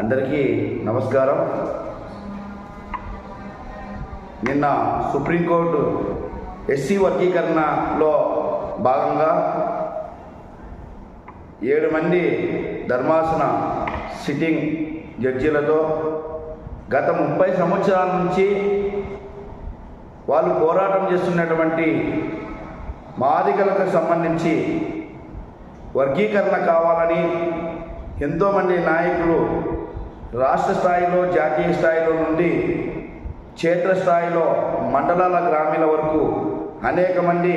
అందరికీ నమస్కారం. నిన్న సుప్రీంకోర్టు ఎస్సీ వర్గీకరణలో భాగంగా ఏడు మంది ధర్మాసన సిట్టింగ్ జడ్జీలతో గత ముప్పై సంవత్సరాల నుంచి వాళ్ళు పోరాటం చేస్తున్నటువంటి మాదికలకు సంబంధించి వర్గీకరణ కావాలని ఎంతోమంది నాయకులు రాష్ట్ర స్థాయిలో జాతీయ స్థాయిలో నుండి క్షేత్రస్థాయిలో మండలాల గ్రామీణ వరకు అనేక మంది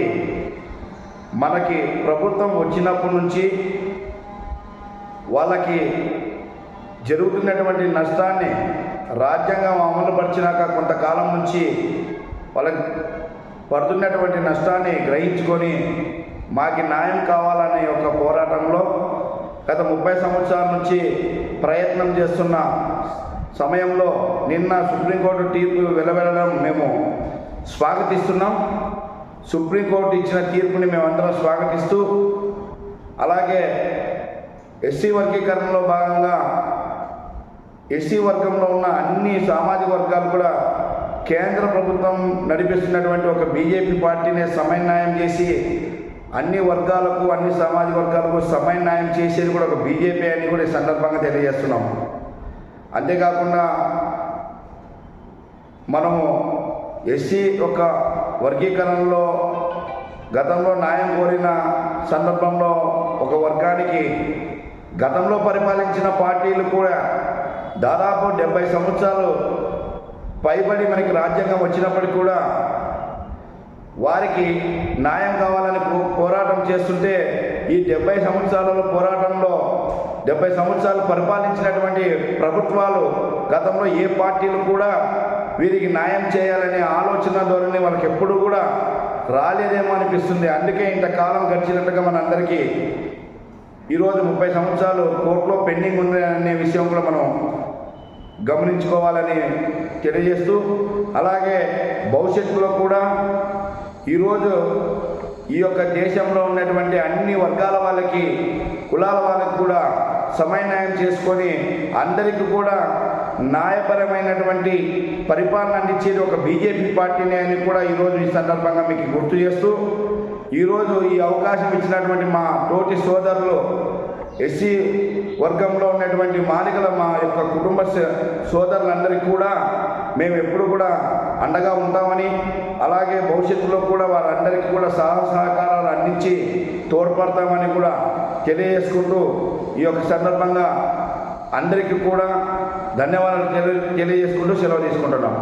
మనకి ప్రభుత్వం వచ్చినప్పటి నుంచి వాళ్ళకి జరుగుతున్నటువంటి నష్టాన్ని రాజ్యాంగం అమలుపరిచినాక కొంతకాలం నుంచి వాళ్ళకి పడుతున్నటువంటి నష్టాన్ని గ్రహించుకొని మాకి న్యాయం కావాలనే ఒక పోరాటంలో గత ముప్పై సంవత్సరాల నుంచి ప్రయత్నం చేస్తున్న సమయంలో నిన్న సుప్రీంకోర్టు తీర్పు వెలువెళ్ళడం మేము స్వాగతిస్తున్నాం. సుప్రీంకోర్టు ఇచ్చిన తీర్పుని మేమందరం స్వాగతిస్తూ అలాగే ఎస్సీ వర్గీకరణలో భాగంగా ఎస్సీ వర్గంలో ఉన్న అన్ని సామాజిక వర్గాలు కూడా కేంద్ర ప్రభుత్వం నడిపిస్తున్నటువంటి ఒక బీజేపీ పార్టీనే సమన్వయం చేసి అన్ని వర్గాలకు అన్ని సమాజ వర్గాలకు సమన్వయం చేసేది కూడా ఒక బీజేపీ అని కూడా ఈ సందర్భంగా తెలియజేస్తున్నాం. అంతేకాకుండా మనము ఎస్సీ యొక్క వర్గీకరణలో గతంలో న్యాయం కోరిన సందర్భంలో ఒక వర్గానికి గతంలో పరిపాలించిన పార్టీలు కూడా దాదాపు డెబ్బై సంవత్సరాలు పైబడి మనకి రాజ్యాంగం వచ్చినప్పటికీ కూడా వారికి న్యాయం కావాలని పోరాటం చేస్తుంటే ఈ డెబ్బై సంవత్సరాల పోరాటంలో డెబ్బై సంవత్సరాలు పరిపాలించినటువంటి ప్రభుత్వాలు గతంలో ఏ పార్టీలు కూడా వీరికి న్యాయం చేయాలనే ఆలోచన ధోరణి వాళ్ళకి ఎప్పుడు కూడా రాలేదేమో అనిపిస్తుంది. అందుకే ఇంతకాలం గడిచినట్టుగా మనందరికీ ఈరోజు ముప్పై సంవత్సరాలు కోర్టులో పెండింగ్ ఉన్నాయనే విషయం కూడా మనం గమనించుకోవాలని తెలియజేస్తూ అలాగే భవిష్యత్తులో కూడా ఈరోజు ఈ యొక్క దేశంలో ఉన్నటువంటి అన్ని వర్గాల వాళ్ళకి కులాల వాళ్ళకి కూడా సమన్వయం చేసుకొని అందరికీ కూడా న్యాయపరమైనటువంటి పరిపాలన అందించేది ఒక బీజేపీ పార్టీనే అని కూడా ఈరోజు ఈ సందర్భంగా మీకు గుర్తు చేస్తూ ఈరోజు ఈ అవకాశం ఇచ్చినటువంటి మా తోటి సోదరులు ఎస్సీ వర్గంలో ఉన్నటువంటి మాలికల మా యొక్క కుటుంబ సోదరులందరికీ కూడా మేము ఎప్పుడు కూడా అండగా ఉంటామని అలాగే భవిష్యత్తులో కూడా వారందరికీ కూడా సహాయ సహకారాలు అందించి తోడ్పడతామని కూడా తెలియజేసుకుంటూ ఈ యొక్క సందర్భంగా అందరికీ కూడా ధన్యవాదాలు తెలియ తెలియజేసుకుంటూ సెలవు తీసుకుంటున్నాం.